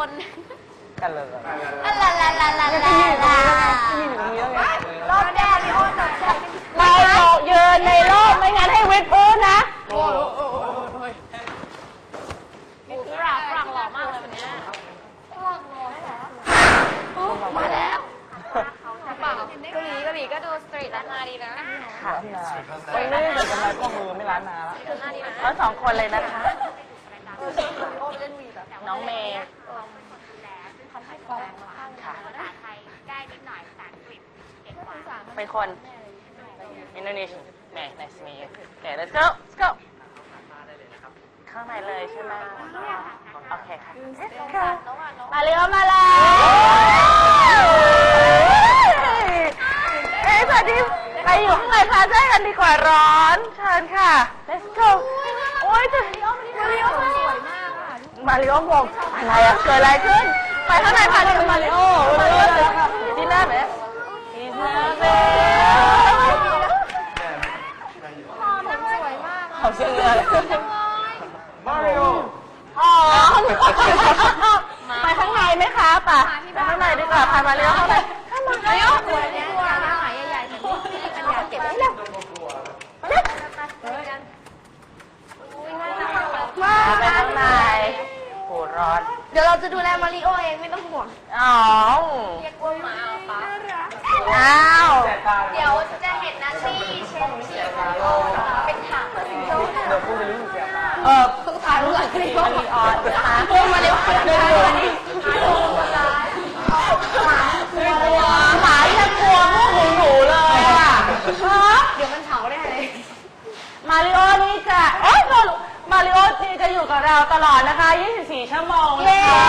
คนกันเลยลาลาลาลาลาลาลารอบแรกนี่โอ้ตกใจไม่ตกยืนในรอบไม่งั้นให้วิดพื้นนะฝรั่งฝรั่งหล่อมากเลยวันนี้มาแล้วเปล่าเกาหลีเกาหลีก็ดูสตรีทล้านนาดีนะค่ะวันนี้เดี๋ยวจะมาข้อมือไม่ล้านนาแล้วล้านนาดีนะทั้งสองคนเลยนะคะ น้องเมย์ค่ะเป็นคนอินโดนีเซียแม่ nice to meet you โอเค let's go let's go ข้างในเลยใช่ไหมโอเคค่ะมาเร็วมาแล้วเอ้ยสวัสดีไปอยู่ข้างในคาเฟ่กันดีกว่าร้อน เชิญค่ะ let's go โอ้ยจะมาริโอสวมา มาริโองงอะไรอะเกิดอะไรขึ้น ไปข้างในพาเดินมาริโอมาริโอดีน่าไหมดีน่าไหมเขาชื่ออะไรมาริโออ๋อไปข้างในไหมคะป่ะไปข้างในดีกว่าพามาริโอเข้าไปเข้ามามาริโอตัวเนี้ยตัวหน้าหมายใหญ่ๆแบบนี้อันนี้เก็บไว้แล้ว มาไปข้างในโหร้อน เดี๋ยวเราจะดูแลมาริโอเองไม่ต้องห่วงอ๋อเรียกว่าหมาป้าอ้าวเดี๋ยวจะเห็นนาที่เชฟชีมาริโอเป็นถังเดี๋ยวพูดไปรู้เสียงเออต้องถ่ายรูปหลังคลิปมันมีออนนะคะเพิ่มมาเร็วขึ้นเลยวันนี้ หมายังกลัวพวกหนูหนูเลยอะฮะ เดี๋ยวมันเผาได้เลย มาริโอนี่จะเอ้ยมาริโอนี่จะ อยู่กับเราตลอดนะคะ 24 ชั่วโมงนะคะ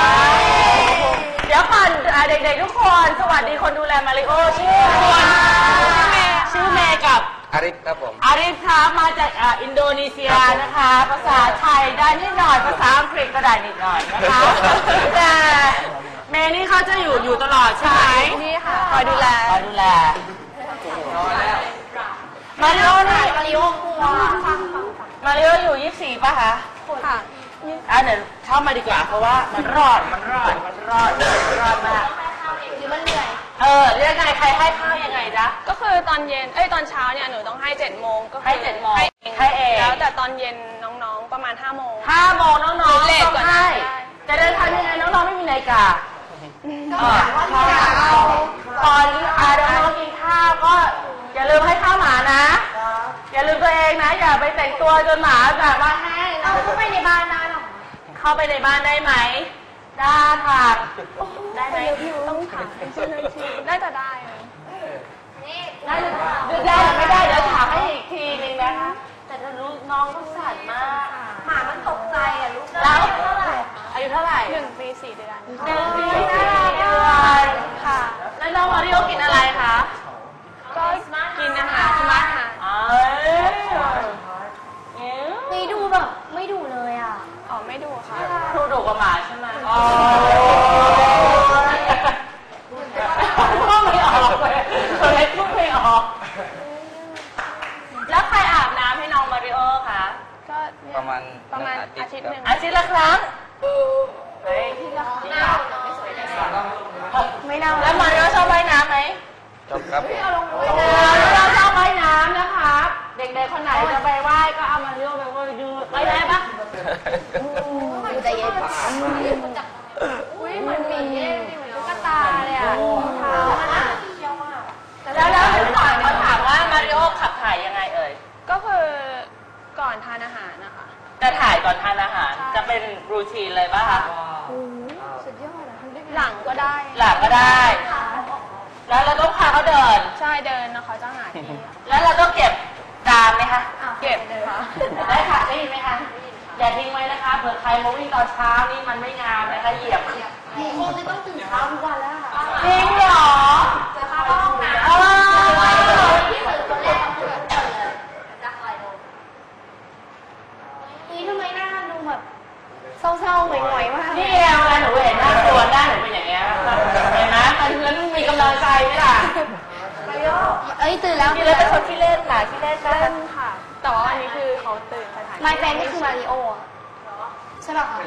เดี๋ยวก่อนอะเด็กๆทุกคน สวัสดีคนดูแลมาริโอชื่อคนชื่อเมย์กับ อาริฟครับผม อาริฟคะมาจากอ่าอินโดนีเซียนะคะ ภาษาไทยได้นิดหน่อย ภาษาอังกฤษก็ได้นิดหน่อยนะคะ แต่เมย์นี่เขาจะอยู่อยู่ตลอดใช่ไหมนี่ค่ะคอยดูแลคอยดูแลมาริโอนี่มาริโอกลัวมาริโออยู่ 24ป่ะคะ ค่ะอะเดี๋ยวเข้ามาดีกว่าเพราะว่ามันรอดมันรอดมันรอดมันรอดมากหรือมันเหนื่อย เออเรียกไงใครให้ข้าวยังไงจ๊ะ ก็คือตอนเย็น เอ้ยตอนเช้าเนี่ยหนูต้องให้เจ็ดโมงก็คือให้เจ็ดโมงให้ให้เอง แล้วแต่ตอนเย็นน้องๆประมาณห้าโมงห้าโมงน้องๆเลทต้องกว่านั้ให้นจะเดินทางยังไงน้องๆไม่มีนาฬิกาก็ถามว่าที่เราตอนอาน้องๆกินข้าวก็อย่าลืมให้ข้าวหมานะ อย่าลืมตัวเองนะ อย่าไปแต่งตัวจนหมาแบบว่าแห้งเอาเข้าไปในบ้านได้หรอเข้าไปในบ้านได้ไหม ได้ค่ะ ได้ไหมต้องถามชื่อหนึ่งทีได้แต่ได้อะนี่ได้หรือได้หรือไม่ได้ เดี๋ยวถามให้อีกทีนึงนะคะ แต่ถ้ารู้น้องก็สั่นมาก หมามันตกใจอะลูกแล้วเท่าไหร่อายุเท่าไหร่หนึ่งปีสี่เดือนหนึ่งปีสี่เดือน ค่ะ แล้วน้องมาริโอกินอะไรคะ ก็กินอาหารสมาร์ทอาหาร เอ้ย ไม่ดูแบบไม่ดูเลยอะ อ๋อไม่ดูค่ะ ครูดุกว่าหมา ใช่ไหมอ๋อก็ไม่ออกเลยตัวเล็กพูดไม่ออก แล้วใครอาบน้ำให้น้องมาริโอคะ ก็เนี่ยประมาณประมาณหนึ่งอาทิอาตทิย์ตย์หนึ่งอาทิตย์ละครั้งเฮ้ยหน้าไม่สวยเลยไม่น่าแล้วมาริโอชอบว่ายน้ำไหมจบครับผมเราชอบว่ายน้ำนะคะ เด็กๆคนไหนจะไปว่ายก็เอามาริโอไปว่ายดูว่ายได้ปะดูใจเย็น อุ้ยเหมือนหมีเหมือนตุ๊กตาเลยอะเท้ามันอะเที่ยวมากแล้วแล้วเดี๋ยวก่อนเขาถามว่ามาริโอขับถ่ายยังไงเอ่ย ก็คือก่อนทานอาหารนะคะ จะถ่ายก่อนทานอาหาร จะเป็นรูทีนเลยป่ะคะหลังก็ได้ หลังก็ได้ แล้วเราต้องพาเขาเดิน ใช่เดินนะเขาจะหาที่แล้วเราต้องเก็บจานไหมคะ เก็บเลยค่ะ ได้ค่ะได้ยินไหมคะ อย่าทิ้งไว้นะคะเผื่อใครมาวิ่งตอนเช้านี่มันไม่งามนะคะเหยียบคงจะต้องตื่นเช้าทุกวันแล้วค่ะจริงเหรอจะเข้าห้องน้ำเออที่ตื่นตัวแรกเราเปิดก่อนเลยจะคอยดูนี่ทำไมหน้าดูแบบเศร้าๆหงอยๆมากนี่เองเวลาหนูเห็นหน้าตัวหน้าหนูเป็นอย่างเงี้ยเห็นไหมมันแล้วมันมีกำลังใจไหมล่ะเอ้ยตื่นแล้วนี่เราเป็นคนที่เล่นค่ะที่เล่นนะเล่นค่ะ แต่อ๋ออันนี้คือเขาตื่นสถานไมเฟนนี่คือมาริโออะใช่ป่ะคะ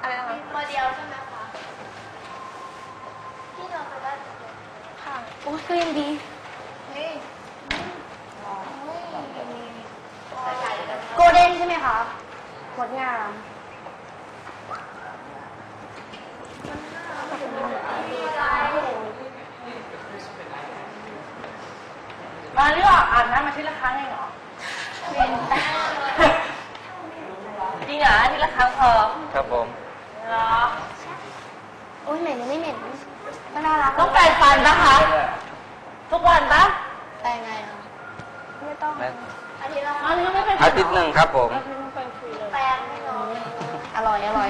อะไรนะคะตัวเดียวใช่ไหมคะพี่นอนไปได้ค่ะโอ้ยก็ยังดีโกลเด้นใช่ไหมคะงดงาม มาหรือเปล่าอาบน้ำมาทีละครั้งเองเหรอจริงเหรออาทีละครั้งพอครับผมเหรอโอ้ยเหม็นยังไม่เหม็นก็น่ารักต้องแปรงฟันปะคะ ทุกวันปะแปลงไงอะไม่ต้องและอาทิตย์ละอันนี้ก็ไม่เป็นอาทิตย์หนึ่งครับผม แปลงไม่น้อยอร่อยอร่อย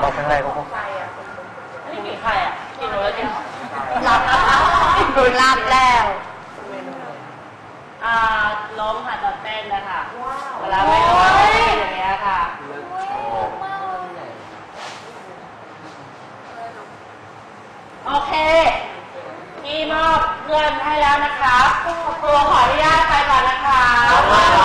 บอกเป็นไรครับผมนี่กินใครอะกินหนูแล้วกินหลับ หลับแล้วอ่าล้มค่ะตอนเต้นนะคะเวลาไม่ล้มเป็นอย่างเงี้ยค่ะโอเคพี่มอบเงินให้แล้วนะคะตัวขออนุญาตไปก่อนนะคะ